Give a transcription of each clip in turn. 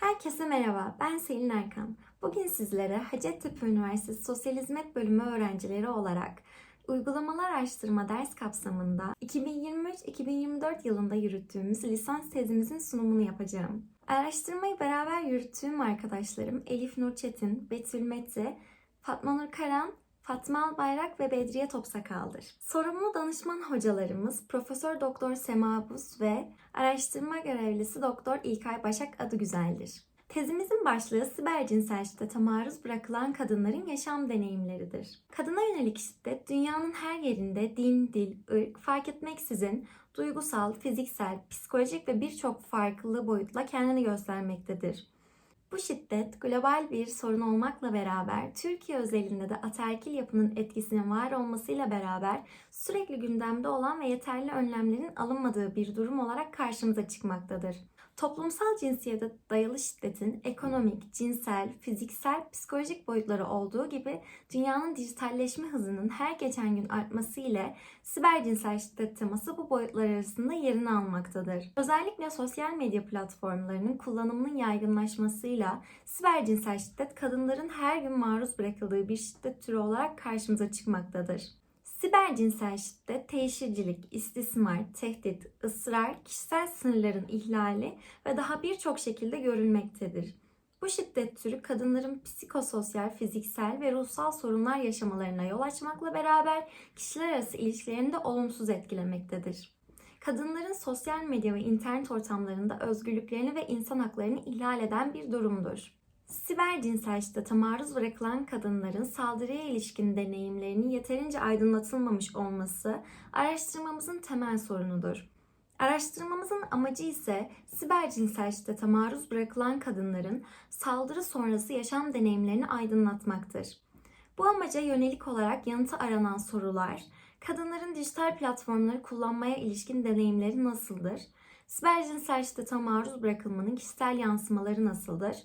Herkese merhaba, ben Selin Erkan. Bugün sizlere Hacettepe Üniversitesi Sosyal Hizmet Bölümü öğrencileri olarak uygulamalar araştırma ders kapsamında 2023-2024 yılında yürüttüğümüz lisans tezimizin sunumunu yapacağım. Araştırmayı beraber yürüttüğüm arkadaşlarım Elif Nur Çetin, Betül Mete, Fatma Nur Karan, Fatma Albayrak ve Bedriye Topsakal'dır. Sorumlu danışman hocalarımız Profesör Doktor Sema Buz ve araştırma görevlisi Doktor İlkay Başak adı güzeldir. Tezimizin başlığı siber cinsel şiddete maruz bırakılan kadınların yaşam deneyimleridir. Kadına yönelik şiddet dünyanın her yerinde din, dil, ırk fark etmeksizin duygusal, fiziksel, psikolojik ve birçok farklı boyutla kendini göstermektedir. Bu şiddet global bir sorun olmakla beraber Türkiye özelinde de ataerkil yapının etkisinin var olmasıyla beraber sürekli gündemde olan ve yeterli önlemlerin alınmadığı bir durum olarak karşımıza çıkmaktadır. Toplumsal cinsiyete dayalı şiddetin ekonomik, cinsel, fiziksel, psikolojik boyutları olduğu gibi dünyanın dijitalleşme hızının her geçen gün artması ile siber cinsel şiddet teması bu boyutlar arasında yerini almaktadır. Özellikle sosyal medya platformlarının kullanımının yaygınlaşmasıyla siber cinsel şiddet kadınların her gün maruz bırakıldığı bir şiddet türü olarak karşımıza çıkmaktadır. Siber cinsel şiddet, teşhircilik, istismar, tehdit, ısrar, kişisel sınırların ihlali ve daha birçok şekilde görülmektedir. Bu şiddet türü kadınların psikososyal, fiziksel ve ruhsal sorunlar yaşamalarına yol açmakla beraber kişiler arası ilişkilerini de olumsuz etkilemektedir. Kadınların sosyal medya ve internet ortamlarında özgürlüklerini ve insan haklarını ihlal eden bir durumdur. Siber cinsel şiddete maruz bırakılan kadınların saldırıya ilişkin deneyimlerinin yeterince aydınlatılmamış olması araştırmamızın temel sorunudur. Araştırmamızın amacı ise siber cinsel şiddete maruz bırakılan kadınların saldırı sonrası yaşam deneyimlerini aydınlatmaktır. Bu amaca yönelik olarak yanıtı aranan sorular, kadınların dijital platformları kullanmaya ilişkin deneyimleri nasıldır? Siber cinsel şiddete maruz bırakılmanın kişisel yansımaları nasıldır?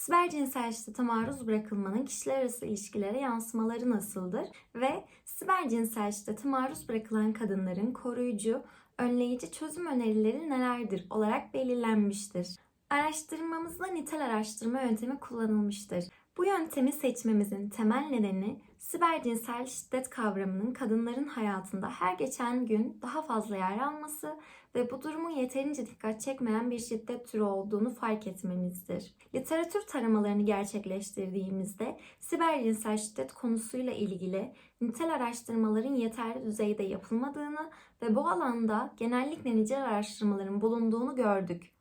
Siber cinsel şiddete maruz bırakılmanın kişiler arası ilişkilere yansımaları nasıldır? Ve siber cinsel şiddete maruz bırakılan kadınların koruyucu, önleyici çözüm önerileri nelerdir olarak belirlenmiştir. Araştırmamızda nitel araştırma yöntemi kullanılmıştır. Bu yöntemi seçmemizin temel nedeni siber cinsel şiddet kavramının kadınların hayatında her geçen gün daha fazla yer alması ve bu durumun yeterince dikkat çekmeyen bir şiddet türü olduğunu fark etmemizdir. Literatür taramalarını gerçekleştirdiğimizde siber cinsel şiddet konusuyla ilgili nitel araştırmaların yeterli düzeyde yapılmadığını ve bu alanda genellikle nicel araştırmaların bulunduğunu gördük.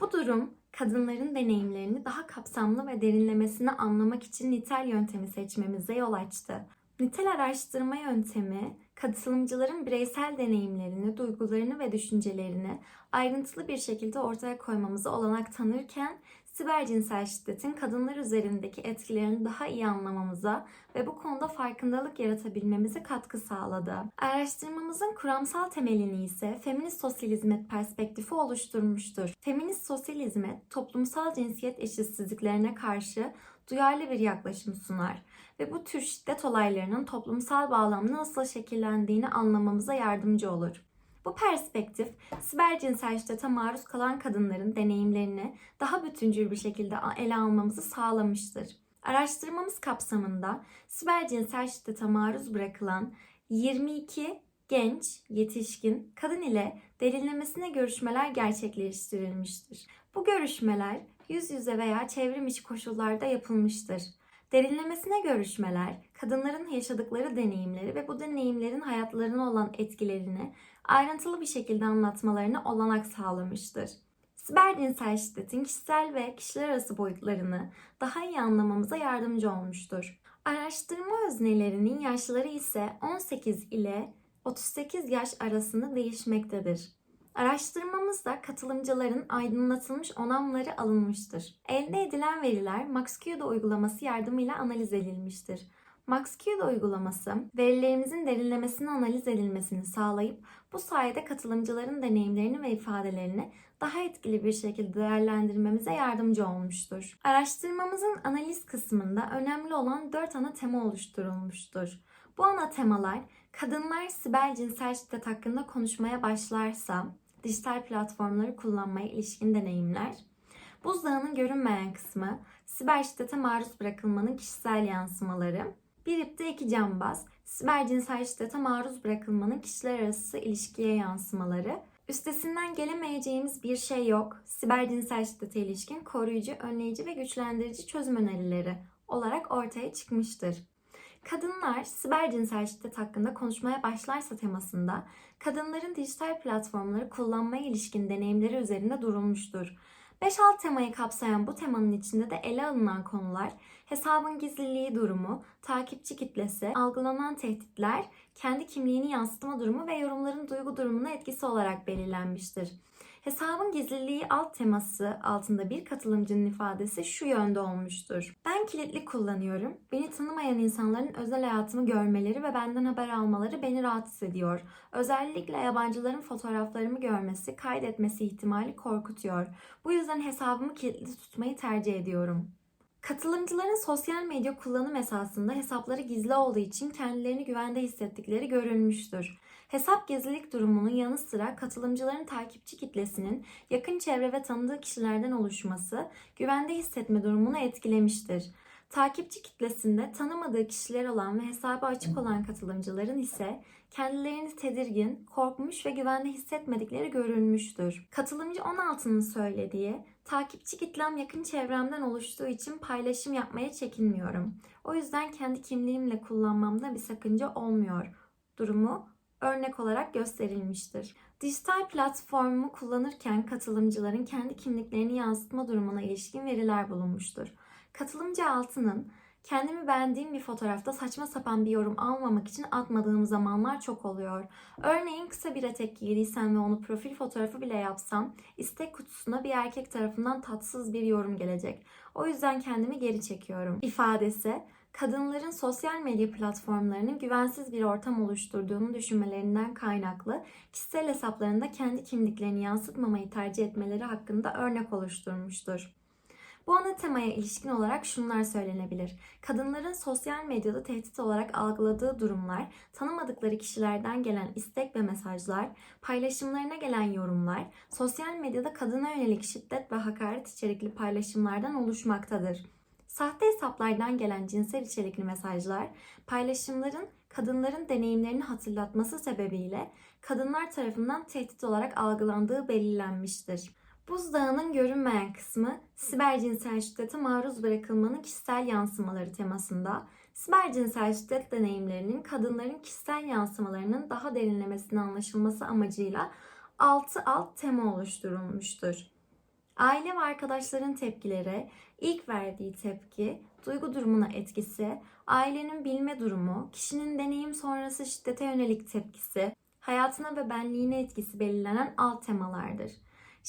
Bu durum kadınların deneyimlerini daha kapsamlı ve derinlemesine anlamak için nitel yöntemi seçmemize yol açtı. Nitel araştırma yöntemi, katılımcıların bireysel deneyimlerini, duygularını ve düşüncelerini ayrıntılı bir şekilde ortaya koymamıza olanak tanırken, siber cinsel şiddetin kadınlar üzerindeki etkilerini daha iyi anlamamıza ve bu konuda farkındalık yaratabilmemize katkı sağladı. Araştırmamızın kuramsal temelini ise feminist sosyal hizmet perspektifi oluşturmuştur. Feminist sosyal hizmet, toplumsal cinsiyet eşitsizliklerine karşı duyarlı bir yaklaşım sunar ve bu tür şiddet olaylarının toplumsal bağlamda nasıl şekillendiğini anlamamıza yardımcı olur. Bu perspektif, siber cinsel şiddete maruz kalan kadınların deneyimlerini daha bütüncül bir şekilde ele almamızı sağlamıştır. Araştırmamız kapsamında siber cinsel şiddete maruz bırakılan 22 genç, yetişkin kadın ile derinlemesine görüşmeler gerçekleştirilmiştir. Bu görüşmeler yüz yüze veya çevrim içi koşullarda yapılmıştır. Derinlemesine görüşmeler, kadınların yaşadıkları deneyimleri ve bu deneyimlerin hayatlarına olan etkilerini ayrıntılı bir şekilde anlatmalarına olanak sağlamıştır. Siber cinsel şiddetin kişisel ve kişiler arası boyutlarını daha iyi anlamamıza yardımcı olmuştur. Araştırma öznelerinin yaşları ise 18 ile 38 yaş arasında değişmektedir. Araştırmamızda katılımcıların aydınlatılmış onamları alınmıştır. Elde edilen veriler MaxQ'da uygulaması yardımıyla analiz edilmiştir. MaxQ'da uygulaması verilerimizin derinlemesine analiz edilmesini sağlayıp bu sayede katılımcıların deneyimlerini ve ifadelerini daha etkili bir şekilde değerlendirmemize yardımcı olmuştur. Araştırmamızın analiz kısmında önemli olan 4 ana tema oluşturulmuştur. Bu ana temalar kadınlar siber cinsel şiddet hakkında konuşmaya başlarsa dijital platformları kullanmaya ilişkin deneyimler, Buzdağının görünmeyen kısmı, siber şiddete maruz bırakılmanın kişisel yansımaları, bir ipte iki cambaz, siber cinsel şiddete maruz bırakılmanın kişiler arası ilişkiye yansımaları, üstesinden gelemeyeceğimiz bir şey yok, siber cinsel şiddete ilişkin koruyucu, önleyici ve güçlendirici çözüm önerileri olarak ortaya çıkmıştır. Kadınlar siber cinsel şiddet hakkında konuşmaya başlarsa temasında kadınların dijital platformları kullanmaya ilişkin deneyimleri üzerinde durulmuştur. 5-6 temayı kapsayan bu temanın içinde de ele alınan konular hesabın gizliliği durumu, takipçi kitlesi, algılanan tehditler, kendi kimliğini yansıtma durumu ve yorumların duygu durumuna etkisi olarak belirlenmiştir. Hesabın gizliliği alt teması altında bir katılımcının ifadesi şu yönde olmuştur. Ben kilitli kullanıyorum. Beni tanımayan insanların özel hayatımı görmeleri ve benden haber almaları beni rahatsız ediyor. Özellikle yabancıların fotoğraflarımı görmesi, kaydetmesi ihtimali korkutuyor. Bu yüzden hesabımı kilitli tutmayı tercih ediyorum. Katılımcıların sosyal medya kullanım esasında hesapları gizli olduğu için kendilerini güvende hissettikleri görülmüştür. Hesap gizlilik durumunun yanı sıra katılımcıların takipçi kitlesinin yakın çevre ve tanıdığı kişilerden oluşması güvende hissetme durumunu etkilemiştir. Takipçi kitlesinde tanımadığı kişiler olan ve hesabı açık olan katılımcıların ise kendilerini tedirgin, korkmuş ve güvende hissetmedikleri görülmüştür. Katılımcı 16'nın söylediği, takipçi kitlem yakın çevremden oluştuğu için paylaşım yapmaya çekinmiyorum. O yüzden kendi kimliğimle kullanmamda bir sakınca olmuyor. Durumu örnek olarak gösterilmiştir. Dijital platformu kullanırken katılımcıların kendi kimliklerini yansıtma durumuna ilişkin veriler bulunmuştur. Katılımcı altının kendimi beğendiğim bir fotoğrafta saçma sapan bir yorum almamak için atmadığım zamanlar çok oluyor. Örneğin kısa bir etek giydiysem ve onu profil fotoğrafı bile yapsam istek kutusuna bir erkek tarafından tatsız bir yorum gelecek. O yüzden kendimi geri çekiyorum ifadesi kadınların sosyal medya platformlarının güvensiz bir ortam oluşturduğunu düşünmelerinden kaynaklı kişisel hesaplarında kendi kimliklerini yansıtmamayı tercih etmeleri hakkında örnek oluşturmuştur. Bu ana temaya ilişkin olarak şunlar söylenebilir. Kadınların sosyal medyada tehdit olarak algıladığı durumlar, tanımadıkları kişilerden gelen istek ve mesajlar, paylaşımlarına gelen yorumlar, sosyal medyada kadına yönelik şiddet ve hakaret içerikli paylaşımlardan oluşmaktadır. Sahte hesaplardan gelen cinsel içerikli mesajlar, paylaşımların kadınların deneyimlerini hatırlatması sebebiyle kadınlar tarafından tehdit olarak algılandığı belirlenmiştir. Buzdağının görünmeyen kısmı siber cinsel şiddete maruz bırakılmanın kişisel yansımaları temasında siber cinsel şiddet deneyimlerinin kadınların kişisel yansımalarının daha derinlemesine anlaşılması amacıyla 6 alt tema oluşturulmuştur. Aile ve arkadaşların tepkileri, ilk verdiği tepki, duygu durumuna etkisi, ailenin bilme durumu, kişinin deneyim sonrası şiddete yönelik tepkisi, hayatına ve benliğine etkisi belirlenen alt temalardır.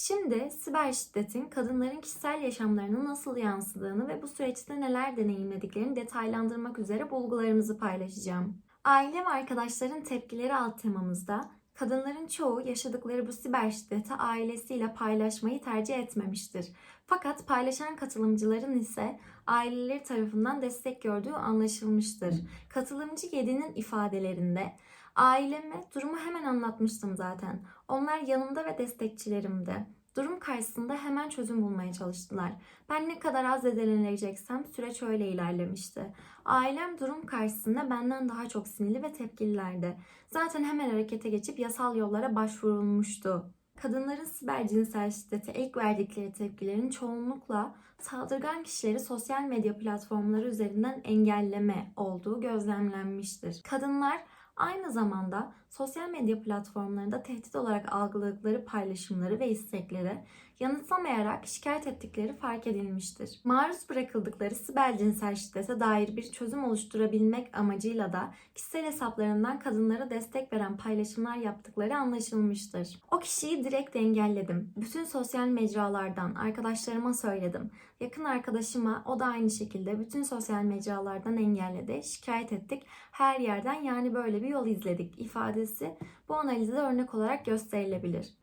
Şimdi siber şiddetin kadınların kişisel yaşamlarına nasıl yansıdığını ve bu süreçte neler deneyimlediklerini detaylandırmak üzere bulgularımızı paylaşacağım. Aile ve arkadaşların tepkileri alt temamızda kadınların çoğu yaşadıkları bu siber şiddeti ailesiyle paylaşmayı tercih etmemiştir. Fakat paylaşan katılımcıların ise aileleri tarafından destek gördüğü anlaşılmıştır. Katılımcı 7'nin ifadelerinde aileme durumu hemen anlatmıştım zaten. Onlar yanımda ve destekçilerimdi. Durum karşısında hemen çözüm bulmaya çalıştılar. Ben ne kadar az zedeleneceksem süreç öyle ilerlemişti. Ailem durum karşısında benden daha çok sinirli ve tepkililerdi. Zaten hemen harekete geçip yasal yollara başvurulmuştu. Kadınların siber cinsel şiddete ilk verdikleri tepkilerin çoğunlukla saldırgan kişileri sosyal medya platformları üzerinden engelleme olduğu gözlemlenmiştir. Kadınlar Aynı zamanda sosyal medya platformlarında tehdit olarak algıladıkları paylaşımları ve istekleri yanıtlamayarak şikayet ettikleri fark edilmiştir. Maruz bırakıldıkları siber cinsel şiddete dair bir çözüm oluşturabilmek amacıyla da kişisel hesaplarından kadınlara destek veren paylaşımlar yaptıkları anlaşılmıştır. O kişiyi direkt engelledim. Bütün sosyal mecralardan arkadaşlarıma söyledim. Yakın arkadaşıma o da aynı şekilde bütün sosyal mecralardan engelledi. Şikayet ettik. Her yerden yani böyle bir yol izledik ifadesi bu analize örnek olarak gösterilebilir.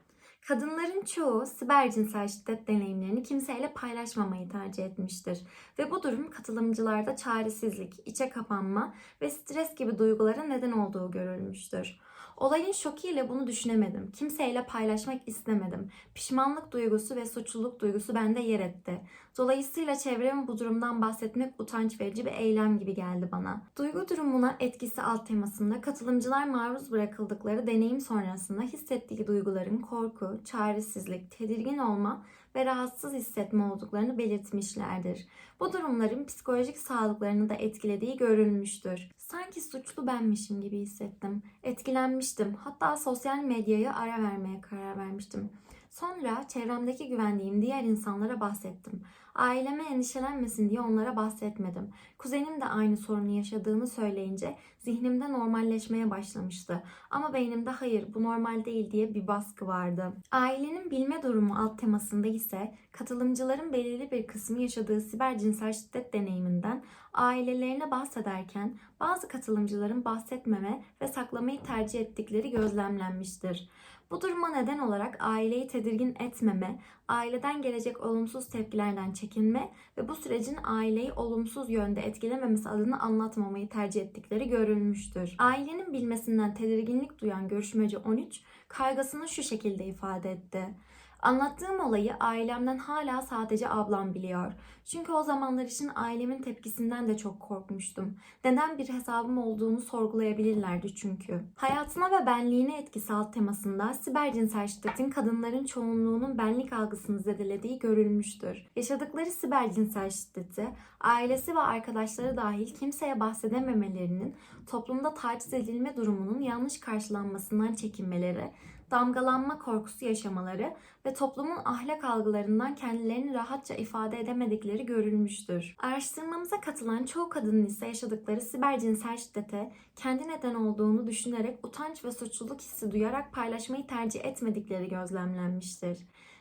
Kadınların çoğu siber cinsel şiddet deneyimlerini kimseyle paylaşmamayı tercih etmiştir ve bu durum katılımcılarda çaresizlik, içe kapanma ve stres gibi duygulara neden olduğu görülmüştür. Olayın şokiyle bunu düşünemedim. Kimseyle paylaşmak istemedim. Pişmanlık duygusu ve suçluluk duygusu bende yer etti. Dolayısıyla çevreme bu durumdan bahsetmek utanç verici bir eylem gibi geldi bana. Duygu durumuna etkisi alt temasında katılımcılar maruz bırakıldıkları deneyim sonrasında hissettiği duyguların korku, çaresizlik, tedirgin olma ve rahatsız hissetme olduklarını belirtmişlerdir. Bu durumların psikolojik sağlıklarını da etkilediği görülmüştür. Sanki suçlu benmişim gibi hissettim. Etkilenmiştim. Hatta sosyal medyaya ara vermeye karar vermiştim. Sonra çevremdeki güvendiğim diğer insanlara bahsettim. Aileme endişelenmesin diye onlara bahsetmedim. Kuzenim de aynı sorunu yaşadığını söyleyince zihnimde normalleşmeye başlamıştı. Ama beynimde hayır bu normal değil diye bir baskı vardı. Ailenin bilme durumu alt temasında ise katılımcıların belirli bir kısmı yaşadığı siber cinsel şiddet deneyiminden ailelerine bahsederken bazı katılımcıların bahsetmeme ve saklamayı tercih ettikleri gözlemlenmiştir. Bu duruma neden olarak aileyi tedirgin etmeme, aileden gelecek olumsuz tepkilerden çekinme ve bu sürecin aileyi olumsuz yönde etkilememesi adına anlatmamayı tercih ettikleri görülmüştür. Ailenin bilmesinden tedirginlik duyan görüşmeci 13 kaygısını şu şekilde ifade etti. Anlattığım olayı ailemden hala sadece ablam biliyor. Çünkü o zamanlar için ailemin tepkisinden de çok korkmuştum. Neden bir hesabım olduğunu sorgulayabilirlerdi çünkü. Hayatına ve benliğine etkisi alt temasında siber cinsel şiddetin kadınların çoğunluğunun benlik algısını zedelediği görülmüştür. Yaşadıkları siber cinsel şiddeti, ailesi ve arkadaşları dahil kimseye bahsedememelerinin, toplumda taciz edilme durumunun yanlış karşılanmasından çekinmeleri, damgalanma korkusu yaşamaları ve toplumun ahlak algılarından kendilerini rahatça ifade edemedikleri görülmüştür. Araştırmamıza katılan çoğu kadının ise yaşadıkları siber cinsel şiddete kendi neden olduğunu düşünerek utanç ve suçluluk hissi duyarak paylaşmayı tercih etmedikleri gözlemlenmiştir.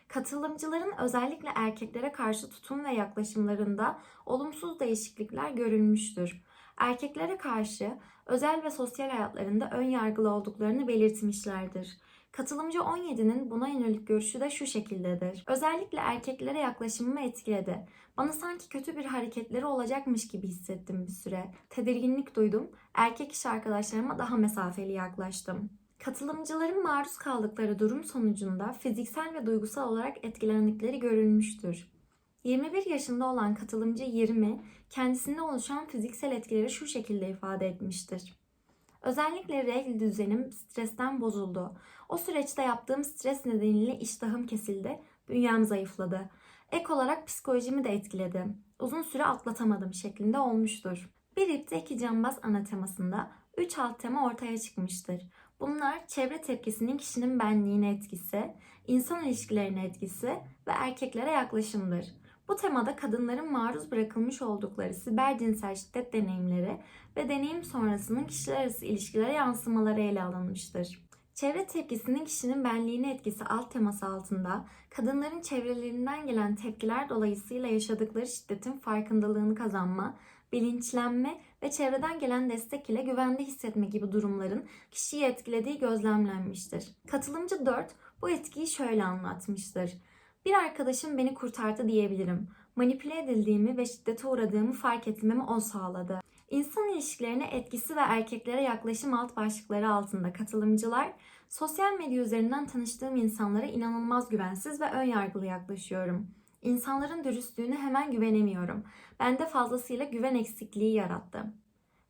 Katılımcıların özellikle erkeklere karşı tutum ve yaklaşımlarında olumsuz değişiklikler görülmüştür. Erkeklere karşı özel ve sosyal hayatlarında ön yargılı olduklarını belirtmişlerdir. Katılımcı 17'nin buna yönelik görüşü de şu şekildedir. Özellikle erkeklere yaklaşımımı etkiledi. Bana sanki kötü bir hareketleri olacakmış gibi hissettim bir süre. Tedirginlik duydum. Erkek iş arkadaşlarıma daha mesafeli yaklaştım. Katılımcıların maruz kaldıkları durum sonucunda fiziksel ve duygusal olarak etkilendikleri görülmüştür. 21 yaşında olan katılımcı 20, kendisinde oluşan fiziksel etkileri şu şekilde ifade etmiştir. Özellikle regl düzenim stresten bozuldu. O süreçte yaptığım stres nedeniyle iştahım kesildi, bünyem zayıfladı. Ek olarak psikolojimi de etkiledi. Uzun süre atlatamadım şeklinde olmuştur. Bir ipte iki cambaz ana temasında 3 alt tema ortaya çıkmıştır. Bunlar çevre tepkisinin kişinin benliğine etkisi, insan ilişkilerine etkisi ve erkeklere yaklaşımdır. Bu temada kadınların maruz bırakılmış oldukları siber cinsel şiddet deneyimleri ve deneyim sonrasının kişiler arası ilişkilere yansımaları ele alınmıştır. Çevre tepkisinin kişinin benliğine etkisi alt teması altında kadınların çevrelerinden gelen tepkiler dolayısıyla yaşadıkları şiddetin farkındalığını kazanma, bilinçlenme ve çevreden gelen destek ile güvende hissetme gibi durumların kişiyi etkilediği gözlemlenmiştir. Katılımcı 4 bu etkiyi şöyle anlatmıştır. Bir arkadaşım beni kurtardı diyebilirim. Manipüle edildiğimi ve şiddete uğradığımı fark etmemi o sağladı. İnsan ilişkilerine etkisi ve erkeklere yaklaşım alt başlıkları altında katılımcılar, sosyal medya üzerinden tanıştığım insanlara inanılmaz güvensiz ve ön yargılı yaklaşıyorum. İnsanların dürüstlüğüne hemen güvenemiyorum. Bende fazlasıyla güven eksikliği yarattı.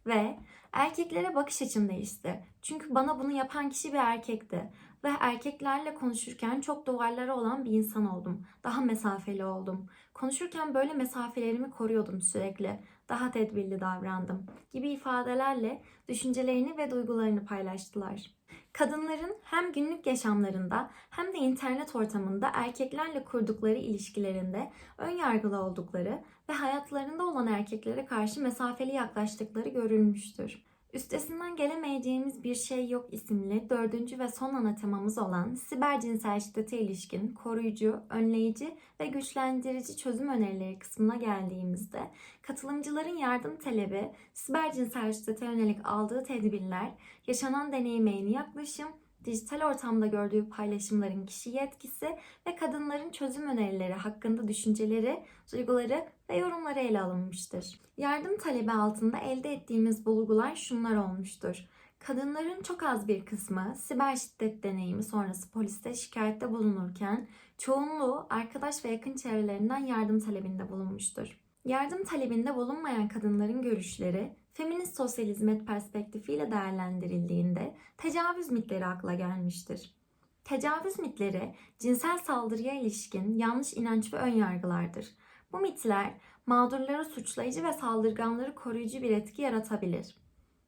Ve erkeklere bakış açım değişti. Çünkü bana bunu yapan kişi bir erkekti. Ve erkeklerle konuşurken çok duvarları olan bir insan oldum. Daha mesafeli oldum. Konuşurken böyle mesafelerimi koruyordum sürekli. Daha tedbirli davrandım gibi ifadelerle düşüncelerini ve duygularını paylaştılar. Kadınların hem günlük yaşamlarında hem de internet ortamında erkeklerle kurdukları ilişkilerinde ön yargılı oldukları ve hayatlarında olan erkeklere karşı mesafeli yaklaştıkları görülmüştür. Üstesinden gelemeyeceğimiz bir şey yok isimli dördüncü ve son ana temamız olan siber cinsel şiddete ilişkin koruyucu, önleyici ve güçlendirici çözüm önerileri kısmına geldiğimizde katılımcıların yardım talebi, siber cinsel şiddete yönelik aldığı tedbirler, yaşanan deneyime yeni yaklaşım, dijital ortamda gördüğü paylaşımların kişiye etkisi ve kadınların çözüm önerileri hakkında düşünceleri, duyguları ve yorumları ele alınmıştır. Yardım talebi altında elde ettiğimiz bulgular şunlar olmuştur. Kadınların çok az bir kısmı siber şiddet deneyimi sonrası poliste şikayette bulunurken çoğunluğu arkadaş ve yakın çevrelerinden yardım talebinde bulunmuştur. Yardım talebinde bulunmayan kadınların görüşleri feminist sosyal hizmet perspektifiyle değerlendirildiğinde tecavüz mitleri akla gelmiştir. Tecavüz mitleri cinsel saldırıya ilişkin yanlış inanç ve önyargılardır. Bu mitler mağdurları suçlayıcı ve saldırganları koruyucu bir etki yaratabilir.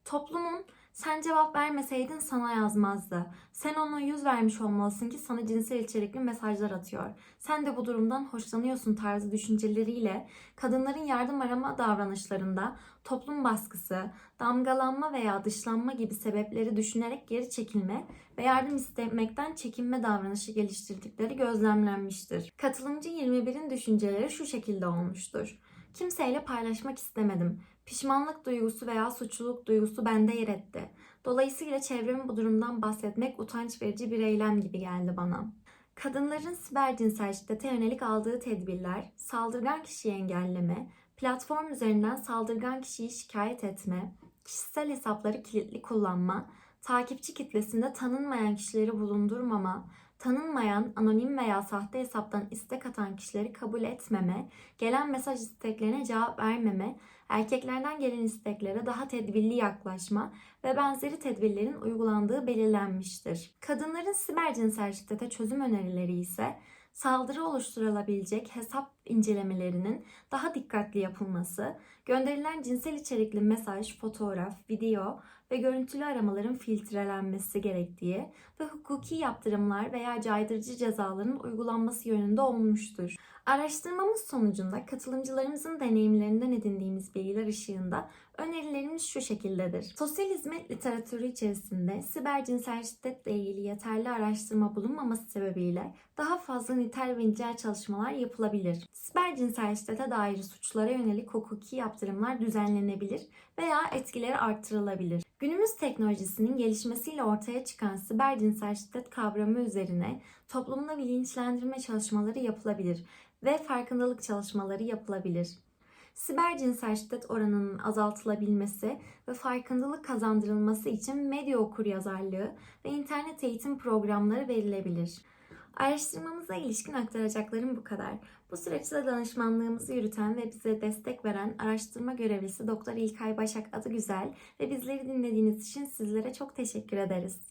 Toplumun sen cevap vermeseydin sana yazmazdı. Sen ona yüz vermiş olmalısın ki sana cinsel içerikli mesajlar atıyor. Sen de bu durumdan hoşlanıyorsun tarzı düşünceleriyle kadınların yardım arama davranışlarında toplum baskısı, damgalanma veya dışlanma gibi sebepleri düşünerek geri çekilme ve yardım istemekten çekinme davranışı geliştirdikleri gözlemlenmiştir. Katılımcı 21'in düşünceleri şu şekilde olmuştur. Kimseyle paylaşmak istemedim. Pişmanlık duygusu veya suçluluk duygusu bende yer etti. Dolayısıyla çevreme bu durumdan bahsetmek utanç verici bir eylem gibi geldi bana. Kadınların siber cinsel şiddete yönelik aldığı tedbirler, saldırgan kişiyi engelleme, platform üzerinden saldırgan kişiyi şikayet etme, kişisel hesapları kilitli kullanma, takipçi kitlesinde tanınmayan kişileri bulundurmama, tanınmayan, anonim veya sahte hesaptan istek atan kişileri kabul etmeme, gelen mesaj isteklerine cevap vermeme, erkeklerden gelen isteklere daha tedbirli yaklaşma ve benzeri tedbirlerin uygulandığı belirlenmiştir. Kadınların siber cinsel şiddete çözüm önerileri ise saldırı oluşturulabilecek hesap incelemelerinin daha dikkatli yapılması, gönderilen cinsel içerikli mesaj, fotoğraf, video ve görüntülü aramaların filtrelenmesi gerektiği ve hukuki yaptırımlar veya caydırıcı cezaların uygulanması yönünde olmuştur. Araştırmamız sonucunda katılımcılarımızın deneyimlerinden edindiğimiz bilgiler ışığında önerilerimiz şu şekildedir. Sosyal hizmet literatürü içerisinde siber cinsel şiddetle ilgili yeterli araştırma bulunmaması sebebiyle daha fazla nitel ve nicel çalışmalar yapılabilir. Siber cinsel şiddete dair suçlara yönelik hukuki yaptırımlar düzenlenebilir veya etkileri artırılabilir. Günümüz teknolojisinin gelişmesiyle ortaya çıkan siber cinsel şiddet kavramı üzerine toplumda bilinçlendirme çalışmaları yapılabilir ve farkındalık çalışmaları yapılabilir. Siber cinsel şiddet oranının azaltılabilmesi ve farkındalık kazandırılması için medya okuryazarlığı ve internet eğitim programları verilebilir. Araştırmamıza ilişkin aktaracaklarım bu kadar. Bu süreçte danışmanlığımızı yürüten ve bize destek veren araştırma görevlisi Doktor İlkay Başak adı güzel ve bizleri dinlediğiniz için sizlere çok teşekkür ederiz.